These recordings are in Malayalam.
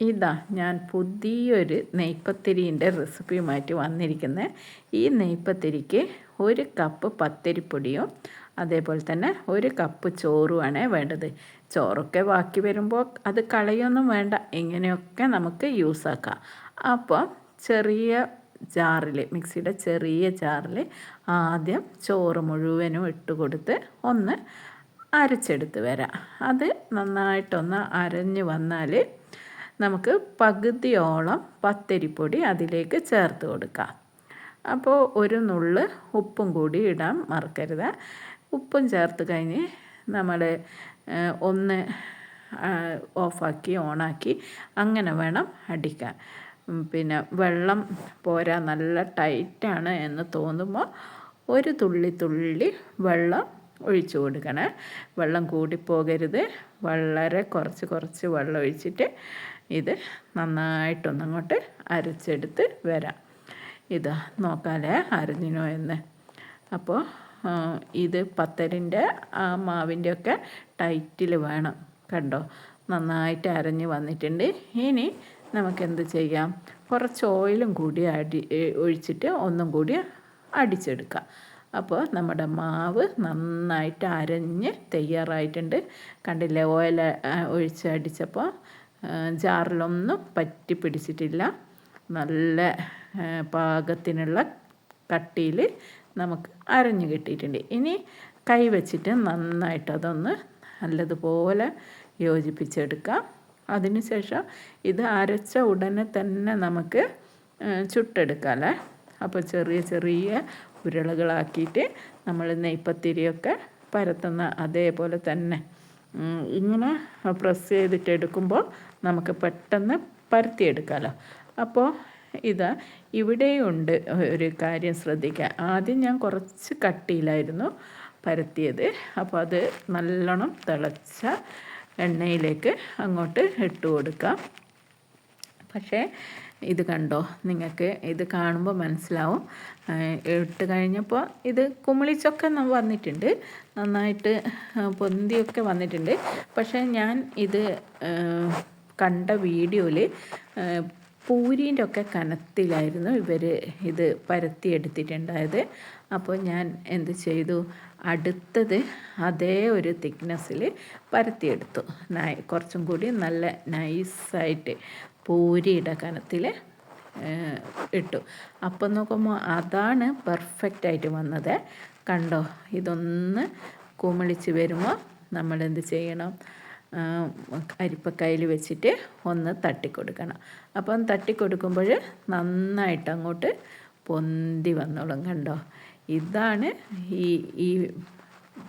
ഇതാ ഞാൻ പുതിയൊരു നെയ്പ്പത്തിരീന്റെ റെസിപ്പിയുമായിട്ട് വന്നിരിക്കുന്നത് ഈ നെയ്പ്പത്തിരിക്ക് ഒരു കപ്പ് പത്തിരിപ്പൊടിയും അതേപോലെ തന്നെ ഒരു കപ്പ് ചോറുമാണ് വേണ്ടത്. ചോറൊക്കെ ബാക്കി വരുമ്പോൾ അത് കളയൊന്നും വേണ്ട. ഇങ്ങനെയൊക്കെ നമുക്ക് യൂസ് ആക്കാം അപ്പോൾ ചെറിയ ജാറിൽ മിക്സിയുടെ ചെറിയ ജാറിൽ ആദ്യം ചോറ് മുഴുവനും ഇട്ട് കൊടുത്ത് ഒന്ന് അരച്ചെടുത്ത് വരാം. അത് നന്നായിട്ടൊന്ന് അരഞ്ഞ് വന്നാൽ നമുക്ക് പകുതിയോളം പത്തരിപ്പൊടി അതിലേക്ക് ചേർത്ത് കൊടുക്കാം. അപ്പോൾ ഒരു നുള്ള് ഉപ്പും കൂടി ഇടാൻ മറക്കരുത്. ഉപ്പും ചേർത്ത് കഴിഞ്ഞ് നമ്മൾ ഒന്ന് ഓഫാക്കി ഓണാക്കി അങ്ങനെ വേണം അടിക്കാൻ. പിന്നെ വെള്ളം പോരാ നല്ല ടൈറ്റാണ് എന്ന് തോന്നുമ്പോൾ ഒരു തുള്ളി തുള്ളി വെള്ളം ഒഴിച്ചു കൊടുക്കണേ. വെള്ളം കൂടിപ്പോകരുത്. വളരെ കുറച്ച് കുറച്ച് വെള്ളം ഒഴിച്ചിട്ട് ഇത് നന്നായിട്ടൊന്നങ്ങോട്ട് അരച്ചെടുത്ത് വരാം. ഇതാ നോക്കാലേ അരഞ്ഞിനോ എന്ന്. അപ്പോൾ ഇത് പത്തലിന്റെ ആ മാവിന്റെ ഒക്കെ ടൈറ്റിൽ വേണം. കണ്ടോ? നന്നായിട്ട് അരഞ്ഞ് വന്നിട്ടുണ്ട്. ഇനി നമുക്ക് എന്ത് ചെയ്യാം? കുറച്ച് ഓയിലും കൂടി അടി ഒഴിച്ചിട്ട് ഒന്നും കൂടി അടിച്ചെടുക്കാം. അപ്പോൾ നമ്മുടെ മാവ് നന്നായിട്ട് അരഞ്ഞ് തയ്യാറായിട്ടുണ്ട്. കണ്ടില്ലേ ഓയിൽ ഒഴിച്ച് അടിച്ചപ്പോൾ ജാറിലൊന്നും പറ്റി പിടിച്ചിട്ടില്ല. നല്ല പാകത്തിനുള്ള കട്ടിയിൽ നമുക്ക് അരഞ്ഞു കിട്ടിയിട്ടുണ്ട്. ഇനി കൈ വെച്ചിട്ട് നന്നായിട്ട് അതൊന്ന് നല്ലതുപോലെ യോജിപ്പിച്ചെടുക്കാം. അതിനുശേഷം ഇത് അരച്ച ഉടനെ തന്നെ നമുക്ക് ചുട്ടെടുക്കാം അല്ലേ? അപ്പോൾ ചെറിയ ചെറിയ ഉരുളകളാക്കിയിട്ട് നമ്മൾ നെയ്പ്പത്തിരിയൊക്കെ പരത്തുന്ന അതേപോലെ തന്നെ. ഇങ്ങനെ പ്രസ് ചെയ്തിട്ട് എടുക്കുമ്പോൾ നമുക്ക് പെട്ടെന്ന് പരത്തിയെടുക്കാമല്ലോ അപ്പോൾ ഇത് ഇവിടെയുണ്ട് ഒരു കാര്യം ശ്രദ്ധിക്കുക ആദ്യം ഞാൻ കുറച്ച് കട്ടിയിലായിരുന്നു പരത്തിയത്. അപ്പോൾ അത് നല്ലോണം തിളച്ച എണ്ണയിലേക്ക് അങ്ങോട്ട് ഇട്ട് കൊടുക്കാം. പക്ഷേ ഇത് കണ്ടോ? നിങ്ങൾക്ക് ഇത് കാണുമ്പോൾ മനസ്സിലാവും. ഇട്ട് കഴിഞ്ഞപ്പോൾ ഇത് കുമിളിച്ചൊക്കെ വന്നിട്ടുണ്ട്. നന്നായിട്ട് പൊന്തിയൊക്കെ വന്നിട്ടുണ്ട്. പക്ഷേ ഞാൻ ഇത് കണ്ട വീഡിയോയിൽ പൂരീന്റെ ഒക്കെ കനത്തിലായിരുന്നു ഇവർ ഇത് പരത്തിയെടുത്തിട്ടുണ്ടായത്. അപ്പോൾ ഞാൻ എന്ത് ചെയ്തു? അടുത്തത് അതേ ഒരു തിക്നെസ്സിൽ പരത്തിയെടുത്തു. കുറച്ചും കൂടി നല്ല നൈസായിട്ട് പൂരിയുടെ കനത്തിൽ ഇട്ടു. അപ്പം നോക്കുമ്പോൾ അതാണ് പെർഫെക്റ്റായിട്ട് വന്നത്. കണ്ടോ? ഇതൊന്ന് കുമിളിച്ച് വരുമ്പോൾ നമ്മൾ എന്ത് ചെയ്യണം അരിപ്പക്കയിൽ വെച്ചിട്ട് ഒന്ന് തട്ടിക്കൊടുക്കണം. അപ്പം തട്ടിക്കൊടുക്കുമ്പോൾ നന്നായിട്ട് അങ്ങോട്ട് പൊന്തി വന്നോളും കണ്ടോ? ഇതാണ് ഈ ഈ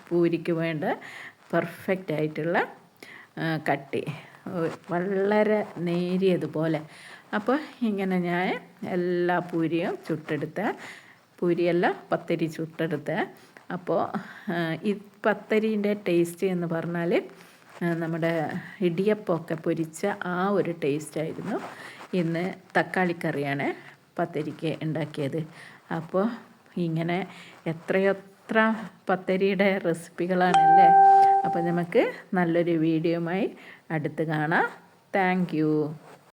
പൂരിക്ക് വേണ്ട പെർഫെക്റ്റ് ആയിട്ടുള്ള കട്ടി. വളരെ നേരിയതുപോലെ. അപ്പോൾ ഇങ്ങനെ ഞാൻ എല്ലാ പൂരിയും ചുട്ടെടുത്ത് പൂരിയല്ല പത്തരി ചുട്ടെടുത്ത്. അപ്പോൾ ഈ പത്തരീന്റെ ടേസ്റ്റ് എന്ന് പറഞ്ഞാൽ നമ്മുടെ ഇടിയപ്പമൊക്കെ പൊരിച്ച ആ ഒരു ടേസ്റ്റായിരുന്നു. ഇന്ന് തക്കാളിക്കറിയാണ് പത്തരിക്ക് ഉണ്ടാക്കിയത്. അപ്പോൾ ഇങ്ങനെ എത്രയെത്ര പത്തരിയുടെ റെസിപ്പികളാണല്ലേ? അപ്പോൾ നമുക്ക് നല്ലൊരു വീഡിയോയുമായി അടുത്ത് കാണാം. താങ്ക്